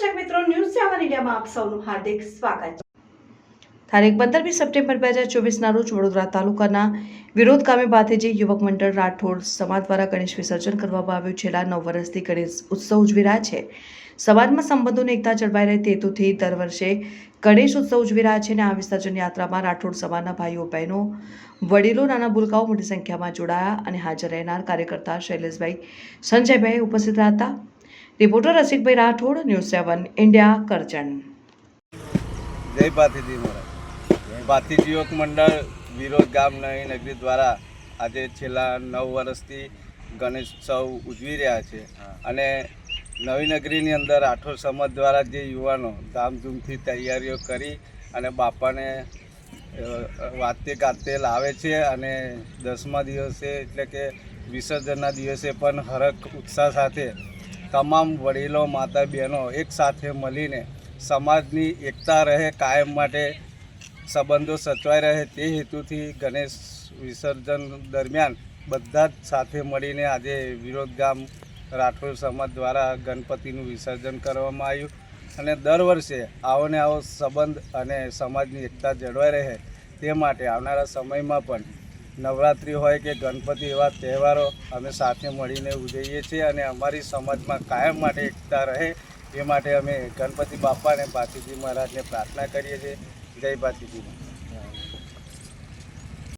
મીડિયામાં આપ સૌનું હાર્દિક સ્વાગત છે. તારીખ પંદરમી સપ્ટેમ્બર બે હજાર ચોવીસના રોજ વડોદરા તાલુકાના વિરોધ ગામે ભાતીજી યુવક મંડળ રાઠોડ સમાજ દ્વારા ગણેશ વિસર્જન કરવામાં આવ્યું, છેલ્લા નવ વર્ષથી ગણેશ ઉત્સવ ઉજવી રહ્યા છે. સમાજમાં સંબંધોની એકતા જળવાઈ રહે તે હેતુથી દર વર્ષે ગણેશ ઉત્સવ ઉજવી રહ્યા છે અને આ વિસર્જન યાત્રામાં રાઠોડ સમાજના ભાઈઓ, બહેનો, વડીલો, નાના ભૂલકાઓ, મોટી સંખ્યામાં જોડાયા અને હાજર રહેનાર કાર્યકર્તા શૈલેષભાઈ સંજયભાઈ ઉપસ્થિત રહ્યા હતા. Reporter Rasikbhai Rathod, news seven India, Karjan. જય પાથીજી મહારાજ. પાથીજી યુવક મંડળ વિરોધ ગામ નવી નગરી દ્વારા આજે છેલ્લા નવ વર્ષથી ગણેશ ઉત્સવ ઉજવી રહ્યા છે. અને નવી નગરીની અંદર આઠોર સમાજ દ્વારા જે યુવાનો ધામધૂમથી તૈયારીઓ કરી અને બાપાને વાતે ગાતે લાવે છે અને દસમા દિવસે એટલે કે વિસર્જનના દિવસે પણ હરખ ઉત્સાહ સાથે તમામ વડીલો માતા બહેનો એક મળીને સમાજની એકતા રહે, કાયમ માટે સંબંધો સચવાઈ રહે તે હેતુથી ગણેશ વિસર્જન દરમિયાન બધા જ સાથે મળીને આજે વિરોધ ગામ રાઠોડ સમાજ દ્વારા ગણપતિનું વિસર્જન કરવામાં આવ્યું અને દર વર્ષે આવો ને આવો સંબંધ અને સમાજની એકતા જળવાઈ રહે તે માટે આવનારા સમયમાં પણ નવરાત્રિ હોય કે ગણપતિ એવા તહેવારો અમે સાથે મળીને ઉજવીએ છીએ અને અમારી સમાજમાં કાયમ માટે એકતા રહે એ માટે અમે ગણપતિ બાપાને, ભાતીજી મહારાજને પ્રાર્થના કરીએ છીએ. જય ભાતીજી. મહારાજ